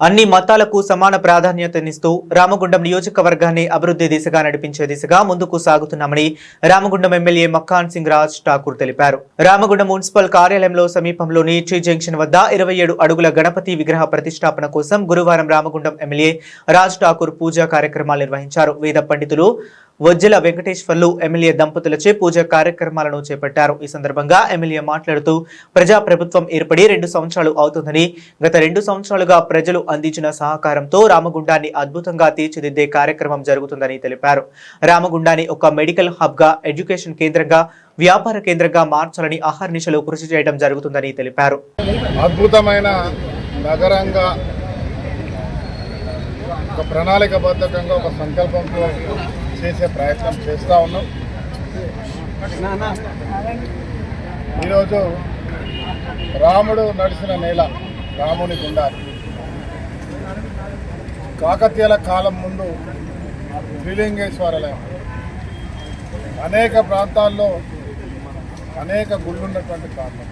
అన్ని మతాలకు సమాన ప్రాధాన్యతనిస్తూ రామగుండం నియోజకవర్గాన్ని అభివృద్ధి దిశగా నడిపించే దిశగా ముందుకు సాగుతున్నామని రామగుండం ఎమ్మెల్యే మక్కాన్ సింగ్ రాజ్ ఠాకూర్ తెలిపారు. రామగుండం మున్సిపల్ కార్యాలయంలో సమీపంలోని టీ జంక్షన్ వద్ద ఇరవై ఏడు అడుగుల గణపతి విగ్రహ ప్రతిష్టాపన కోసం గురువారం రామగుండం ఎమ్మెల్యే రాజ్ ఠాకూర్ పూజా కార్యక్రమాలు నిర్వహించారు. వేద పండితులు వజ్జల వెంకటేశ్వర్లు ఎమ్మెల్యే దంపతులచే పూజ కార్యక్రమాలను చేపట్టారు. ఈ సందర్భంగా ఎమ్మెల్యే మాట్లాడుతూ ప్రజా ప్రభుత్వం ఏర్పడి రెండు సంవత్సరాలు అవుతుందని గత రెండు సంవత్సరాలుగా ప్రజలు అందించిన సహకారంతో రామగుండాన్ని అద్భుతంగా తీర్చిదిద్దే కార్యక్రమం జరుగుతుందని తెలిపారు. రామగుండాన్ని ఒక మెడికల్ హబ్గా ఎడ్యుకేషన్ కేంద్రంగా వ్యాపార కేంద్రంగా మార్చాలని అహర్నిశలు కృషి చేయడం జరుగుతుందని తెలిపారు. అద్భుతమైన నగరంగా ఒక ప్రణాళికబద్ధకంగా ఒక సంకల్పంతో చేసే ప్రయత్నం చేస్తూ ఉన్నాం. ఈరోజు రాముడు నడిచిన నేల రాముని గుండాలి. కాకతీయుల కాలం ముందు త్రిలింగేశ్వరాలయం. అనేక ప్రాంతాల్లో అనేక గుళ్ళున్నటువంటి ప్రాంతం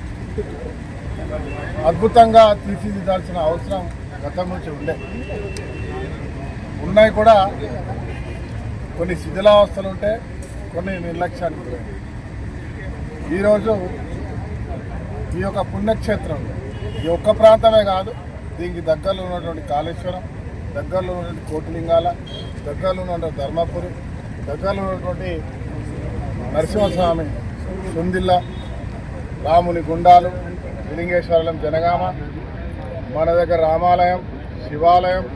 అద్భుతంగా తీర్చిదిద్దాల్సిన అవసరం గతం నుంచి ఉండే. ఉన్నాయి కూడా కొన్ని శిథిలావస్థలు ఉంటే కొన్ని నిర్లక్ష్యానికి గురయ్యాయి. ఈరోజు ఈ యొక్క పుణ్యక్షేత్రం ఈ ఒక్క ప్రాంతమే కాదు దీనికి దగ్గరలో ఉన్నటువంటి కాళేశ్వరం దగ్గరలో ఉన్నటువంటి కోటిలింగాల దగ్గరలో ఉన్నటువంటి ధర్మపురి దగ్గరలో ఉన్నటువంటి నరసింహస్వామి సుందిల్ల రాముని గుండాలు లింగేశ్వరం జనగామ మన దగ్గర రామాలయం శివాలయం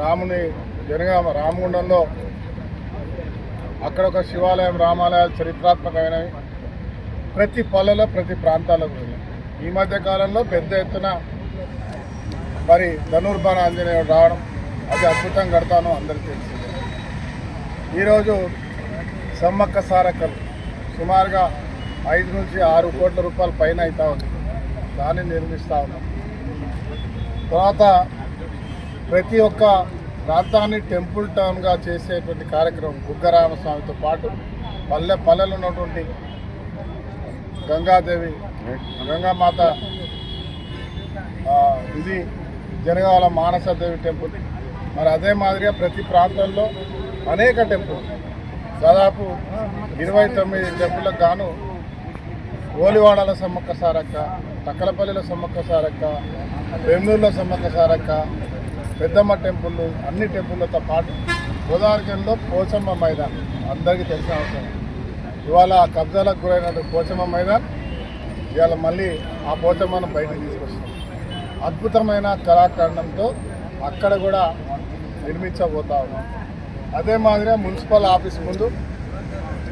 రాముని జనగామ రామగుండంలో అక్కడ ఒక శివాలయం రామాలయాలు చరిత్రాత్మకమైనవి. ప్రతి పల్లెలో ప్రతి ప్రాంతాల్లో కూడా ఈ మధ్య కాలంలో పెద్ద ఎత్తున మరి ధనుర్బాణ ఆంజనేయుడు రావడం అది అద్భుతం కడతాను అందరికీ తెలుసు ఈరోజు సమ్మక్క సారకలు సుమారుగా ఐదు నుంచి ఆరు కోట్ల రూపాయల పైన అవుతా ఉంది. దాన్ని నిర్మిస్తూ ఉన్నాం. తర్వాత ప్రతి ఒక్క ప్రాంతాన్ని టెంపుల్ టౌన్గా చేసేటువంటి కార్యక్రమం గుగ్గరామస్వామితో పాటు పల్లె పల్లెలు ఉన్నటువంటి గంగాదేవి గంగామాత ఇది జనగాల మానసదేవి టెంపుల్. మరి అదే మాదిరిగా ప్రతి ప్రాంతంలో అనేక టెంపుల్. దాదాపు ఇరవై తొమ్మిది టెంపుల్లకు గాను ఓలివాడల సమ్మక్క సారక్క తక్కలపల్లిలో సమ్మక్క సారక్క బెంగళూరులో సమ్మక్క సారక్క పెద్దమ్మ టెంపుల్ అన్ని టెంపుల్లతో పాటు గోదావరికంలో పోచమ్మ మైదాన్. అందరికీ తెలిసిన అవసరం. ఇవాళ కబ్జాలకు గురైన పోచమ్మ మైదాన్ ఇవాళ మళ్ళీ ఆ పోచమ్మను బయటకు తీసుకొస్తాం అద్భుతమైన కళాఖండంతో అక్కడ కూడా నిర్మించబోతా ఉన్నాం. అదే మాదిరిగా మున్సిపల్ ఆఫీస్ ముందు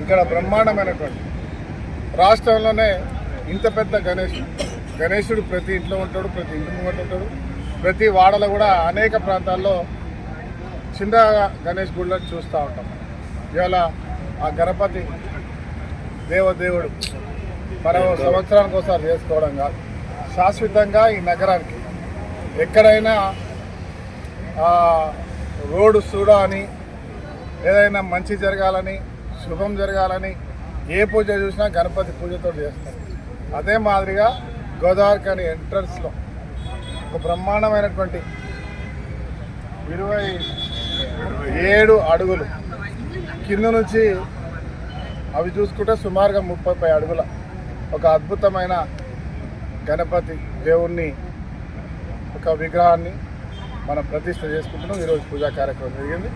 ఇక్కడ బ్రహ్మాండమైనటువంటి రాష్ట్రంలోనే ఇంత పెద్ద గణేష్ గణేశుడు ప్రతి ఇంట్లో ఉంటాడు ప్రతి ఇంటి ముంగట ఉంటాడు. ప్రతి వాడలో కూడా అనేక ప్రాంతాల్లో చిన్న గణేష్ గుళ్ళని చూస్తూ ఉంటాం. ఇవాళ ఆ గణపతి దేవదేవుడు మరో సంవత్సరానికి ఒకసారి చేసుకోవడం కాదు. శాశ్వతంగా ఈ నగరానికి ఎక్కడైనా ఆ, రోడ్డు చూడ అని ఏదైనా మంచి జరగాలని శుభం జరగాలని ఏ పూజ చూసినా గణపతి పూజతో చేస్తాం అదే మాదిరిగా గోదావరి కానీ ఎంట్రన్స్లో ఒక బ్రహ్మాండమైనటువంటి ఇరవై ఏడు అడుగులు. కింద నుంచి అవి చూసుకుంటే సుమారుగా ముప్పై అడుగుల ఒక అద్భుతమైన గణపతి దేవుణ్ణి ఒక విగ్రహాన్ని మనం ప్రతిష్ట చేసుకుంటున్నాం. ఈరోజు పూజా కార్యక్రమం జరిగింది.